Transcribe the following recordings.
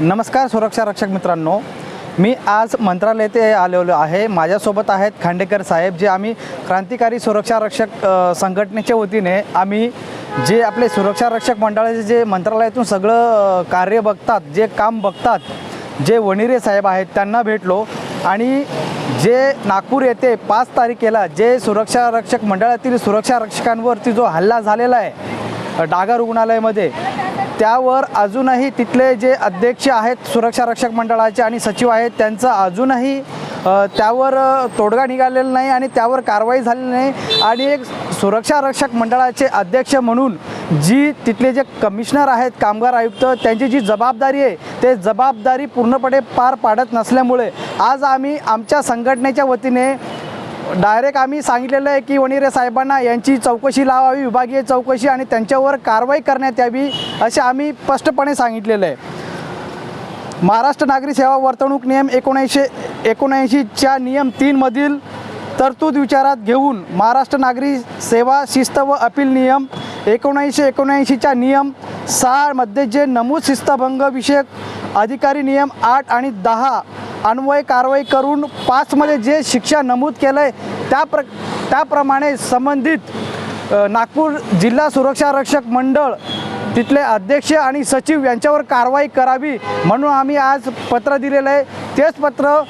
नमस्कार सुरक्षा रक्षक मित्रांनो. मी आज मंत्रालय ते आलेलो आहे. माझ्यासोबत आहेत खांडेकर साहेब जे आम्ही क्रांतिकारी सुरक्षा रक्षक संघटनेच्या वतीने आम्ही जे आपले सुरक्षा रक्षक मंडळाचे जे मंत्रालयातून सगळं कार्य बघतात जे काम बघतात जे वणिरे साहेब आहेत त्यांना भेटलो. आणि जे नागपूर येथे पाच तारखेला जे सुरक्षा रक्षक मंडळातील सुरक्षा रक्षकांवरती जो हल्ला झालेला आहे डागा रुग्णालयामध्ये त्यावर अजूनही तिथले जे अध्यक्ष आहेत सुरक्षा रक्षक मंडळाचे आणि सचिव आहेत त्यांचं अजूनही त्यावर तोडगा निघालेला नाही आणि त्यावर कारवाई झालेली नाही. आणि एक सुरक्षा रक्षक मंडळाचे अध्यक्ष म्हणून जी तिथले जे कमिशनर आहेत कामगार आयुक्त त्यांची जी जबाबदारी आहे ते जबाबदारी पूर्णपणे पार पाडत नसल्यामुळे आज आम्ही आमच्या संघटनेच्या वतीने डायरेक्ट आम्ही सांगितलेलं आहे की वणिरे साहेबांना यांची चौकशी लावावी विभागीय चौकशी आणि त्यांच्यावर कारवाई करण्यात यावी असे आम्ही स्पष्टपणे सांगितलेलं आहे. महाराष्ट्र नागरी सेवा वर्तणूक नियम एकोणऐंशी एकोणऐंशीच्या नियम तीनमधील तरतूद विचारात घेऊन महाराष्ट्र नागरी सेवा शिस्त व अपील नियम एकोणऐंशी एकोणऐंशीच्या नियम सहामध्ये जे नमूद शिस्तभंग विषयक अधिकारी नियम आठ आणि दहा अन्वय कारवाई करून पाचमध्ये जे शिक्षा नमूद केलं आहे त्या प्र त्याप्रमाणे संबंधित नागपूर जिल्हा सुरक्षा रक्षक मंडळ तिथले अध्यक्ष आणि सचिव यांच्यावर कारवाई करावी म्हणून आम्ही आज पत्र दिलेलं आहे. तेच पत्र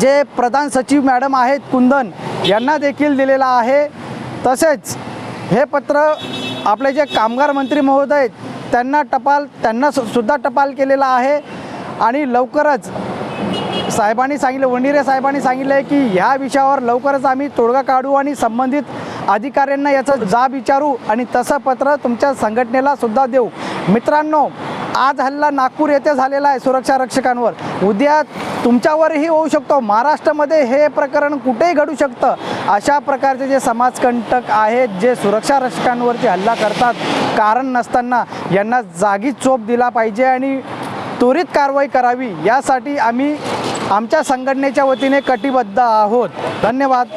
जे प्रधान सचिव मॅडम आहेत कुंदन यांना देखील दिलेलं आहे. तसेच हे पत्र आपले जे कामगार मंत्री महोदय आहेत, त्यांना टपाल त्यांना सु- सुद्धा टपाल केलेला आहे. आणि लवकरच साहेबांनी सांगितलं वंडिरे साहेबांनी सांगितलं आहे की ह्या विषयावर लवकरच आम्ही तोडगा काढू आणि संबंधित अधिकाऱ्यांना याचा जाब विचारू आणि तसं पत्र तुमच्या संघटनेला सुद्धा देऊ. मित्रांनो आज हल्ला नागपूर येथे झालेला आहे सुरक्षा रक्षकांवर. उद्या तुमच्यावरही होऊ शकतो. महाराष्ट्रामध्ये हे प्रकरण कुठेही घडू शकतं. अशा प्रकारचे जे समाजकंटक आहेत जे सुरक्षा रक्षकांवरती हल्ला करतात कारण नसताना यांना जागीच चोप दिला पाहिजे आणि त्वरित कारवाई करावी. यासाठी आम्ही आमच्या संघटनेच्या वतीने कटिबद्ध आहोत. धन्यवाद.